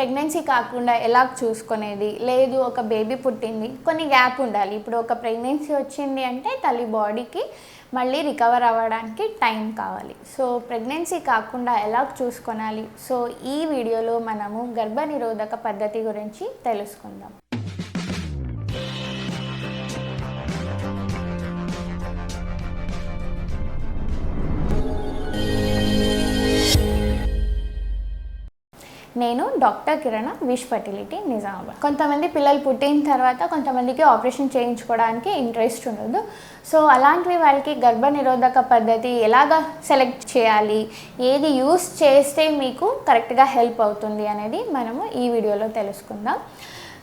Pregnancy కాకుండా ఎలా చూసుకునేది? లేదు ఒక బేబీ పుట్టింది. కొన్ని గ్యాప్ ఉండాలి. ఇప్పుడు ఒక ప్రెగ్నెన్సీ వచ్చింది అంటే తల్లి బాడీకి మళ్ళీ రికవర్ అవ్వడానికి టైం కావాలి. సో ప్రెగ్నెన్సీ కాకుండా ఎలా చూసుకోనాలి? సో ఈ వీడియోలో మనము గర్భనిరోధక పద్ధతి గురించి తెలుసుకుందాం. డాక్టర్ కిరణ విష్ ఫర్టిలిటీ నిజామాబాద్. కొంతమంది పిల్లలు పుట్టిన తర్వాత కొంతమందికి ఆపరేషన్ చేయించుకోవడానికి ఇంట్రెస్ట్ ఉండదు. సో అలాంటివి వాళ్ళకి గర్భ నిరోధక పద్ధతి ఎలాగా సెలెక్ట్ చేయాలి? ఏది యూస్ చేస్తే మీకు కరెక్ట్గా హెల్ప్ అవుతుంది అనేది మనము ఈ వీడియోలో తెలుసుకుందాం.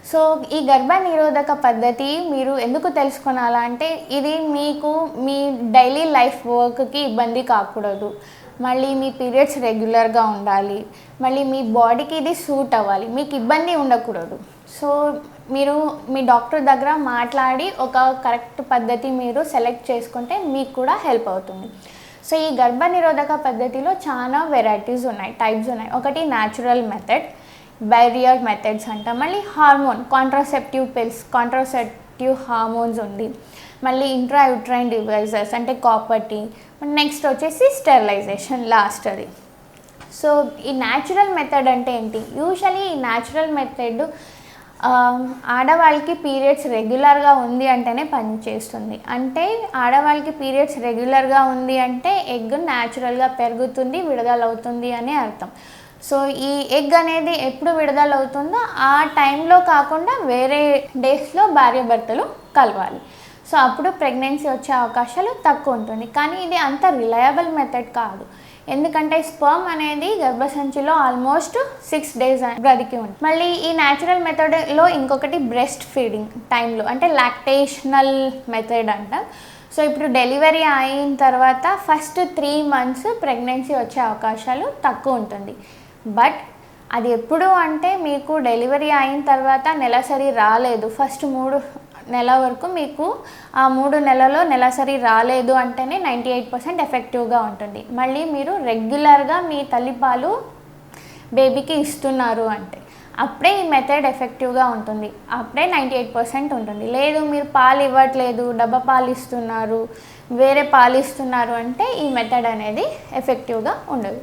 సో ఈ గర్భ నిరోధక పద్ధతి మీరు ఎందుకు తెలుసుకునాలంటే ఇది మీకు మీ డైలీ లైఫ్ వర్క్కి ఇబ్బంది కాకూడదు. మళ్ళీ మీ పీరియడ్స్ రెగ్యులర్గా ఉండాలి. మళ్ళీ మీ బాడీకి ఇది సూట్ అవ్వాలి. మీకు ఇబ్బంది ఉండకూడదు. సో మీరు మీ డాక్టర్ దగ్గర మాట్లాడి ఒక కరెక్ట్ పద్ధతి మీరు సెలెక్ట్ చేసుకుంటే మీకు కూడా హెల్ప్ అవుతుంది. సో ఈ గర్భనిరోధక పద్ధతిలో చాలా వెరైటీస్ ఉన్నాయి టైప్స్ ఉన్నాయి. ఒకటి న్యాచురల్ మెథడ్ బ్యారియర్ మెథడ్స్ అంట. మళ్ళీ hormone contraceptive pills contraceptive hormones ఉంది. మళ్ళీ ఇంట్రాయూట్రైన్ డివైజెస్ అంటే కాపర్టీ నెక్స్ట్ వచ్చేసి స్టెరిలైజేషన్ లాస్ట్ అది. సో ఈ న్యాచురల్ మెథడ్ అంటే ఏంటి? యూజువలీ ఈ న్యాచురల్ మెథడ్ um, ఆడవాళ్ళకి పీరియడ్స్ రెగ్యులర్గా ఉంది అంటేనే పనిచేస్తుంది అంటే ఆడవాళ్ళకి పీరియడ్స్ రెగ్యులర్గా ఉంది అంటే ఎగ్ న్యాచురల్గా పెరుగుతుంది విడుదలవుతుంది అని అర్థం. సో ఈ ఎగ్ అనేది ఎప్పుడు విడుదలవుతుందో ఆ టైంలో కాకుండా వేరే డేస్లో భార్యాభర్తలు కలవాలి. సో అప్పుడు ప్రెగ్నెన్సీ వచ్చే అవకాశాలు తక్కువ ఉంటుంది. కానీ ఇది అంత రిలయబుల్ మెథడ్ కాదు. ఎందుకంటే స్పర్మ్ అనేది గర్భసంచిలో ఆల్మోస్ట్ సిక్స్ డేస్ బ్రతికి ఉంది మళ్ళీ ఈ న్యాచురల్ మెథడ్లో ఇంకొకటి బ్రెస్ట్ ఫీడింగ్ టైంలో అంటే లాక్టేషనల్ మెథడ్ అంటాం. సో ఇప్పుడు డెలివరీ అయిన తర్వాత ఫస్ట్ త్రీ మంత్స్ ప్రెగ్నెన్సీ వచ్చే అవకాశాలు తక్కువ ఉంటుంది. బట్ అది ఎప్పుడు అంటే మీకు డెలివరీ అయిన తర్వాత నెలసరి రాలేదు. ఫస్ట్ మూడు నెల వరకు మీకు ఆ మూడు నెలలో నెలసరి రాలేదు అంటేనే నైంటీ ఎయిట్ పర్సెంట్ ఎఫెక్టివ్గా ఉంటుంది. మళ్ళీ మీరు రెగ్యులర్గా మీ తల్లిపాలు బేబీకి ఇస్తున్నారు అంటే అప్పుడే ఈ మెథడ్ ఎఫెక్టివ్గా ఉంటుంది. అప్పుడే నైంటీ ఎయిట్ పర్సెంట్ ఉంటుంది. లేదు మీరు పాలు ఇవ్వట్లేదు డబ్బా పాలు ఇస్తున్నారు వేరే పాలు ఇస్తున్నారు అంటే ఈ మెథడ్ అనేది ఎఫెక్టివ్గా ఉండదు.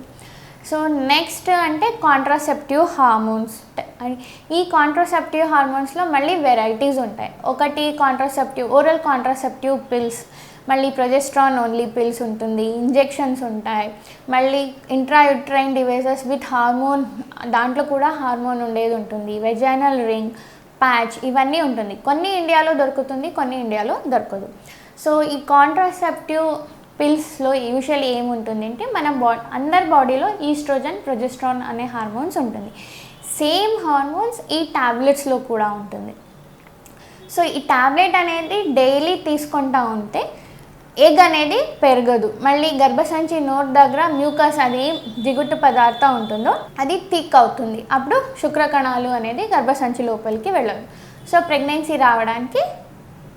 సో నెక్స్ట్ అంటే కాంట్రాసెప్టివ్ హార్మోన్స్ ఈ కాంట్రాసెప్టివ్ హార్మోన్స్లో మళ్ళీ వెరైటీస్ ఉంటాయి. ఒకటి కాంట్రాసెప్టివ్ ఓరల్ కాంట్రాసెప్టివ్ పిల్స్ మళ్ళీ ప్రొజెస్ట్రాన్ ఓన్లీ పిల్స్ ఉంటుంది. ఇంజెక్షన్స్ ఉంటాయి. మళ్ళీ ఇంట్రాయుట్రైన్ డివైసెస్ విత్ హార్మోన్ దాంట్లో కూడా హార్మోన్ ఉండేది ఉంటుంది. వెజైనల్ రింగ్ ప్యాచ్ ఇవన్నీ ఉంటుంది. కొన్ని ఇండియాలో దొరుకుతుంది కొన్ని ఇండియాలో దొరకదు. సో ఈ కాంట్రాసెప్టివ్ పిల్స్లో యూజువల్లీ ఏముంటుంది అంటే మన బా అందరి బాడీలో ఈస్ట్రోజన్ ప్రొజెస్ట్రాన్ అనే హార్మోన్స్ ఉంటుంది. సేమ్ హార్మోన్స్ ఈ ట్యాబ్లెట్స్లో కూడా ఉంటుంది. సో ఈ ట్యాబ్లెట్ అనేది డైలీ తీసుకుంటా ఉంటే ఎగ్ అనేది పెరగదు. మళ్ళీ గర్భసంచి నోట్ దగ్గర మ్యూకస్ అది జిగుట్టు పదార్థం ఉంటుందో అది థిక్ అవుతుంది. అప్పుడు శుక్రకణాలు అనేది గర్భసంచి లోపలికి వెళ్ళదు. సో ప్రెగ్నెన్సీ రావడానికి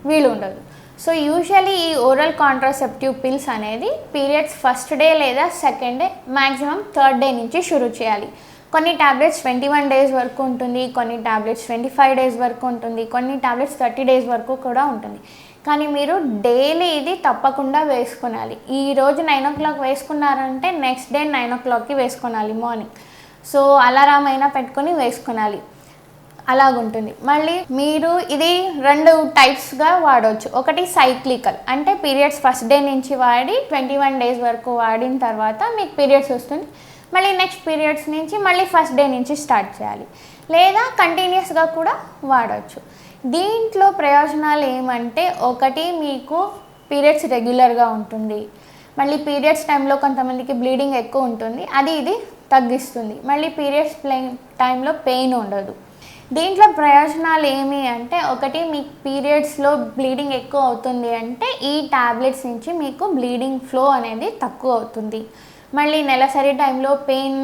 వీలు ఉండదు సో యూజువలీ ఈ ఓరల్ కాంట్రాసెప్టివ్ పిల్స్ అనేది పీరియడ్స్ ఫస్ట్ డే లేదా second day maximum third day నుంచి షురూ చేయాలి. కొన్ని ట్యాబ్లెట్స్ ట్వంటీ వన్ డేస్ వరకు ఉంటుంది కొన్ని ట్యాబ్లెట్స్ ట్వంటీ ఫైవ్ డేస్ వరకు ఉంటుంది కొన్ని ట్యాబ్లెట్స్ థర్టీ డేస్ వరకు కూడా ఉంటుంది. కానీ మీరు డైలీ ఇది తప్పకుండా వేసుకోనాలి. ఈ రోజు నైన్ ఓ క్లాక్ వేసుకున్నారంటే నెక్స్ట్ డే నైన్ ఓ క్లాక్కి వేసుకోనాలి మార్నింగ్ సో అలారం అయినా పెట్టుకొని వేసుకోనాలి. అలాగుంటుంది. మళ్ళీ మీరు ఇది రెండు టైప్స్గా వాడవచ్చు ఒకటి సైక్లికల్ అంటే పీరియడ్స్ ఫస్ట్ డే నుంచి వాడి ట్వంటీ వన్ డేస్ వరకు వాడిన తర్వాత మీకు పీరియడ్స్ వస్తుంది. మళ్ళీ నెక్స్ట్ పీరియడ్స్ నుంచి మళ్ళీ ఫస్ట్ డే నుంచి స్టార్ట్ చేయాలి. లేదా కంటిన్యూస్గా కూడా వాడవచ్చు దీంట్లో ప్రయోజనాలు ఏమంటే ఒకటి మీకు పీరియడ్స్ రెగ్యులర్గా ఉంటుంది. మళ్ళీ పీరియడ్స్ టైంలో కొంతమందికి బ్లీడింగ్ ఎక్కువ ఉంటుంది. అది ఇది తగ్గిస్తుంది. మళ్ళీ పీరియడ్స్ ప్లే టైంలో పెయిన్ ఉండదు. దీంట్లో ప్రయోజనాలు ఏమి అంటే ఒకటి మీకు పీరియడ్స్లో బ్లీడింగ్ ఎక్కువ అవుతుంది అంటే ఈ టాబ్లెట్స్ నుంచి మీకు బ్లీడింగ్ ఫ్లో అనేది తక్కువ అవుతుంది. మళ్ళీ నెలసరి టైంలో పెయిన్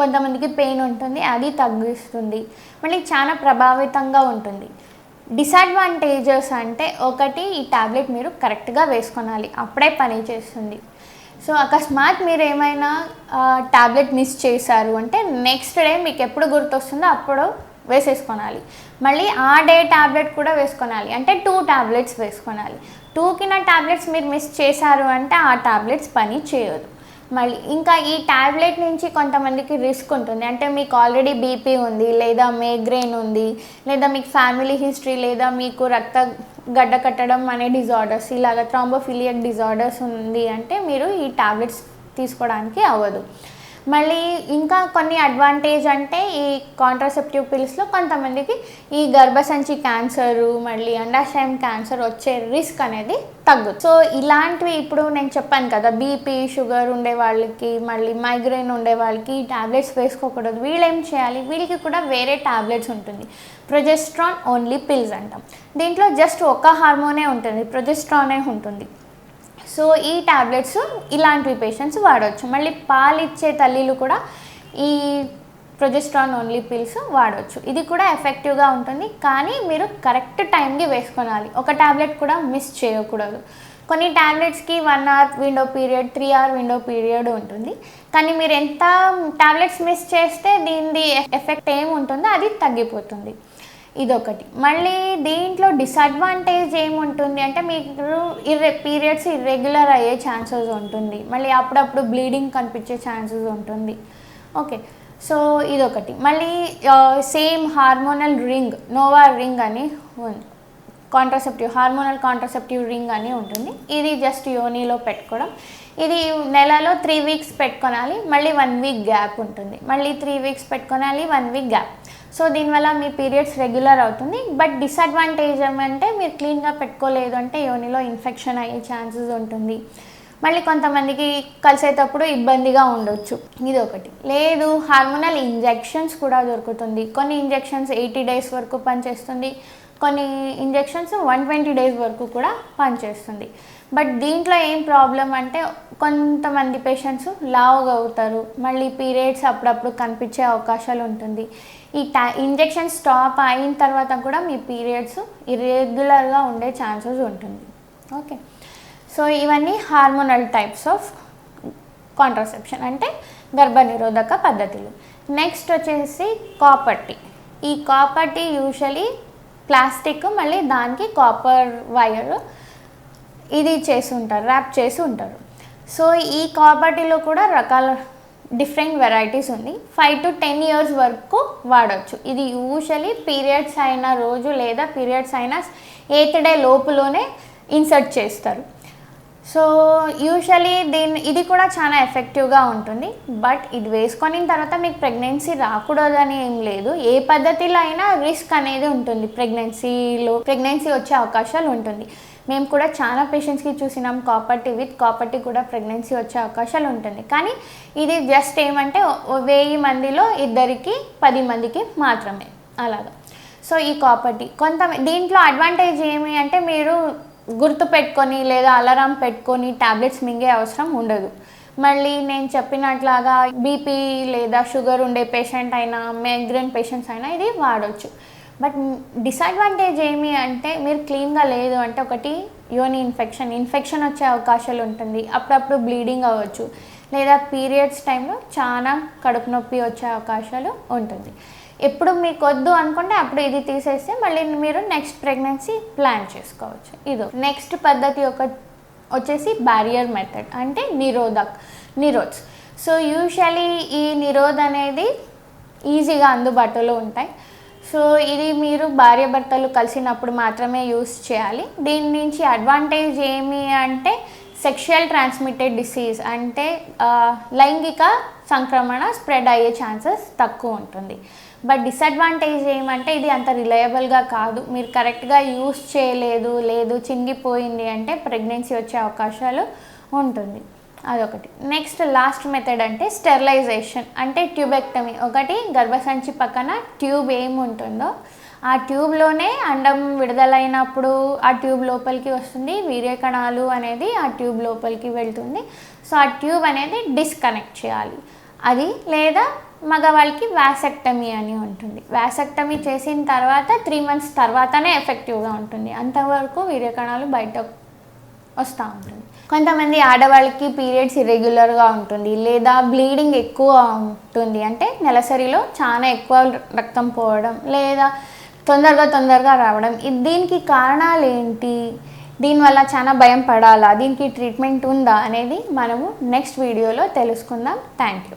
కొంతమందికి పెయిన్ ఉంటుంది అది తగ్గిస్తుంది. మళ్ళీ చాలా ప్రభావితంగా ఉంటుంది. డిసడ్వాంటేజెస్ అంటే ఒకటి ఈ టాబ్లెట్ మీరు కరెక్ట్గా వేసుకోనాలి అప్పుడే పని చేస్తుంది. సో అకస్మాత్ మీరు ఏమైనా ట్యాబ్లెట్ మిస్ చేశారు అంటే నెక్స్ట్ డే మీకు ఎప్పుడు గుర్తొస్తుందో అప్పుడు వేసేసుకోనాలి. మళ్ళీ ఆ డే ట్యాబ్లెట్ కూడా వేసుకోనాలి. అంటే టూ ట్యాబ్లెట్స్ వేసుకోనాలి. టూకి నా ట్యాబ్లెట్స్ మీరు మిస్ చేశారు అంటే ఆ ట్యాబ్లెట్స్ పని చేయదు. మళ్ళీ ఇంకా ఈ ట్యాబ్లెట్ నుంచి కొంతమందికి రిస్క్ ఉంటుంది. అంటే మీకు ఆల్రెడీ బీపీ ఉంది లేదా మేగ్రెయిన్ ఉంది లేదా మీకు ఫ్యామిలీ హిస్టరీ లేదా మీకు రక్త గడ్డ కట్టడం అనే డిజార్డర్స్ ఇలాగ థ్రాంబోఫిలియక్ డిజార్డర్స్ ఉంది అంటే మీరు ఈ ట్యాబ్లెట్స్ తీసుకోవడానికి అవ్వదు. మళ్ళీ ఇంకా కొన్ని అడ్వాంటేజ్ అంటే ఈ కాంట్రాసెప్టివ్ పిల్స్లో కొంతమందికి ఈ గర్భసంచి క్యాన్సరు మళ్ళీ అండాశయం క్యాన్సర్ వచ్చే రిస్క్ అనేది తగ్గుతుంది. సో ఇలాంటివి ఇప్పుడు నేను చెప్పాను కదా బీపీ షుగర్ ఉండే వాళ్ళకి మళ్ళీ మైగ్రేన్ ఉండే వాళ్ళకి ఈ ట్యాబ్లెట్స్ వేసుకోకూడదు. వీళ్ళు ఏం చేయాలి? వీళ్ళకి కూడా వేరే ట్యాబ్లెట్స్ ఉంటుంది. ప్రొజెస్ట్రాన్ ఓన్లీ పిల్స్ అంటాం. దీంట్లో జస్ట్ ఒక హార్మోనే ఉంటుంది ప్రొజెస్ట్రానే ఉంటుంది. సో ఈ ట్యాబ్లెట్స్ ఇలాంటివి పేషెంట్స్ వాడవచ్చు మళ్ళీ పాలిచ్చే తల్లిలు కూడా ఈ ప్రొజెస్ట్రాన్ ఓన్లీ పిల్స్ వాడవచ్చు ఇది కూడా ఎఫెక్టివ్గా ఉంటుంది. కానీ మీరు కరెక్ట్ టైంకి వేసుకోవాలి ఒక ట్యాబ్లెట్ కూడా మిస్ చేయకూడదు. కొన్ని ట్యాబ్లెట్స్కి one hour window period three hour window period ఉంటుంది. కానీ మీరు ఎంత ట్యాబ్లెట్స్ మిస్ చేస్తే దీనిది ఎఫెక్ట్ ఏముంటుందో అది తగ్గిపోతుంది. ఇదొకటి. మళ్ళీ దీంట్లో డిసడ్వాంటేజ్ ఏముంటుంది అంటే మీకు ఇర్రె పీరియడ్స్ ఇర్రెగ్యులర్ అయ్యే ఛాన్సెస్ ఉంటుంది. మళ్ళీ అప్పుడప్పుడు బ్లీడింగ్ కనిపించే ఛాన్సెస్ ఉంటుంది. ఓకే సో ఇదొకటి. మళ్ళీ same hormonal ring Nova ring అని ఉంది కాంట్రాసెప్టివ్ హార్మోనల్ కాంట్రాసెప్టివ్ రింగ్ అని ఉంటుంది. ఇది జస్ట్ యోనిలో పెట్టుకోవడం. ఇది నెలలో త్రీ వీక్స్ పెట్టుకోనాలి. మళ్ళీ వన్ వీక్ గ్యాప్ ఉంటుంది. మళ్ళీ త్రీ వీక్స్ పెట్టుకోనాలి. వన్ వీక్ గ్యాప్ సో దీనివల్ల మీ పీరియడ్స్ రెగ్యులర్ అవుతుంది. బట్ డిసడ్వాంటేజ్ ఏమంటే మీరు క్లీన్గా పెట్టుకోలేదు అంటే యోనిలో ఇన్ఫెక్షన్ అయ్యే ఛాన్సెస్ ఉంటుంది. మళ్ళీ కొంతమందికి కలిసేటప్పుడు ఇబ్బందిగా ఉండొచ్చు. ఇది ఒకటి. లేదు హార్మోనల్ ఇంజెక్షన్స్ కూడా దొరుకుతుంది. కొన్ని ఇంజెక్షన్స్ ఎయిటీ డేస్ వరకు పనిచేస్తుంది. కొన్ని ఇంజెక్షన్స్ వన్ ట్వంటీ డేస్ వరకు కూడా పనిచేస్తుంది. బట్ దీంట్లో ఏం ప్రాబ్లం అంటే కొంతమంది పేషెంట్స్ లావుగా అవుతారు మళ్ళీ పీరియడ్స్ అప్పుడప్పుడు కనిపించే అవకాశాలు ఉంటుంది. ఈ టై ఇంజెక్షన్ స్టాప్ అయిన తర్వాత కూడా మీ పీరియడ్స్ ఇర్రెగ్యులర్గా ఉండే ఛాన్సెస్ ఉంటుంది. ఓకే. సో ఇవన్నీ హార్మోనల్ టైప్స్ ఆఫ్ కాంట్రాసెప్షన్ అంటే గర్భనిరోధక పద్ధతులు. నెక్స్ట్ వచ్చేసి కాపర్టీ. ఈ కాపర్టీ యూజువలీ ప్లాస్టిక్ మళ్ళీ దానికి కాపర్ వైర్ ఇది చేసి ఉంటారు ర్యాప్ చేసి ఉంటారు. సో ఈ కాబట్టిలో కూడా రకాల డిఫరెంట్ వెరైటీస్ ఉంది. ఫైవ్ టు టెన్ ఇయర్స్ వరకు వాడచ్చు. ఇది యూజువలీ పీరియడ్స్ అయిన రోజు లేదా పీరియడ్స్ అయిన ఎయిత్ డే లోపులోనే ఇన్సర్ట్ చేస్తారు. సో యూజువలీ దీన్ని ఇది కూడా చాలా ఎఫెక్టివ్గా ఉంటుంది. బట్ ఇది వేసుకొని తర్వాత మీకు ప్రెగ్నెన్సీ రాకూడదని ఏం లేదు. ఏ పద్ధతిలో అయినా రిస్క్ అనేది ఉంటుంది. ప్రెగ్నెన్సీలో ప్రెగ్నెన్సీ వచ్చే అవకాశాలు ఉంటుంది. మేము కూడా చాలా పేషెంట్స్కి చూసినాం. కాపర్టీ విత్ కాపర్టీ కూడా ప్రెగ్నెన్సీ వచ్చే అవకాశాలు ఉంటుంది కానీ ఇది జస్ట్ ఏమంటే వెయ్యి మందిలో ఇద్దరికి పది మందికి మాత్రమే. అలాగా. సో ఈ కాపర్టీ కొంత దీంట్లో అడ్వాంటేజ్ ఏమి అంటే మీరు గుర్తు పెట్టుకొని లేదా అలారం పెట్టుకొని ట్యాబ్లెట్స్ మింగే అవసరం ఉండదు. మళ్ళీ నేను చెప్పినట్లాగా బీపీ లేదా షుగర్ ఉండే పేషెంట్ అయినా మైగ్రేన్ పేషెంట్స్ అయినా ఇది వాడవచ్చు బట్ డిసడ్వాంటేజ్ ఏమి అంటే మీరు క్లీన్గా లేదు అంటే ఒకటి యోని ఇన్ఫెక్షన్. ఇన్ఫెక్షన్ వచ్చే అవకాశాలు ఉంటుంది. అప్పుడప్పుడు బ్లీడింగ్ అవ్వచ్చు. లేదా పీరియడ్స్ టైంలో చాలా కడుపు నొప్పి వచ్చే అవకాశాలు ఉంటుంది. ఎప్పుడు మీకు వద్దు అనుకుంటే అప్పుడు ఇది తీసేస్తే మళ్ళీ మీరు నెక్స్ట్ ప్రెగ్నెన్సీ ప్లాన్ చేసుకోవచ్చు. ఇది. నెక్స్ట్ పద్ధతి ఒక వచ్చేసి బ్యారియర్ మెథడ్ అంటే నిరోధక్ నిరోధ్స్ సో యూజువలీ ఈ నిరోధ్ అనేది ఈజీగా అందుబాటులో ఉంటాయి. సో ఇది మీరు భార్యాభర్తలు కలిసినప్పుడు మాత్రమే యూస్ చేయాలి. దీని నుంచి అడ్వాంటేజ్ ఏమి అంటే సెక్షువల్ ట్రాన్స్మిటెడ్ డిసీజ్ అంటే లైంగిక సంక్రమణ స్ప్రెడ్ అయ్యే ఛాన్సెస్ తక్కువ ఉంటుంది. బట్ డిసడ్వాంటేజ్ ఏమంటే ఇది అంత రిలయబుల్గా కాదు. మీరు కరెక్ట్గా యూస్ చేయలేదు లేదు చింగిపోయింది అంటే ప్రెగ్నెన్సీ వచ్చే అవకాశాలు ఉంటుంది. అదొకటి. నెక్స్ట్ లాస్ట్ మెథడ్ అంటే స్టెరిలైజేషన్ అంటే ట్యూబెక్టమీ ఒకటి గర్భసంచి పక్కన ట్యూబ్ ఏముంటుందో ఆ ట్యూబ్లోనే అండం విడుదలైనప్పుడు ఆ ట్యూబ్ లోపలికి వస్తుంది. వీర్యకణాలు అనేది ఆ ట్యూబ్ లోపలికి వెళ్తుంది. సో ఆ ట్యూబ్ అనేది డిస్కనెక్ట్ చేయాలి. అది లేదా మగవాళ్ళకి వ్యాసెక్టమీ అని ఉంటుంది. వ్యాసెక్టమీ చేసిన తర్వాత త్రీ మంత్స్ తర్వాతనే ఎఫెక్టివ్గా ఉంటుంది. అంతవరకు వీర్యకణాలు బయట వస్తూ ఉంటుంది. కొంతమంది ఆడవాళ్ళకి పీరియడ్స్ ఇర్రెగ్యులర్గా ఉంటుంది లేదా బ్లీడింగ్ ఎక్కువ ఉంటుంది. అంటే నెలసరిలో చాలా ఎక్కువ రక్తం పోవడం లేదా తొందరగా తొందరగా రావడం. దీనికి కారణాలు ఏంటి దీనివల్ల చాలా భయం పడాలా? దీనికి ట్రీట్మెంట్ ఉందా? అనేది మనము నెక్స్ట్ వీడియోలో తెలుసుకుందాం. Thank you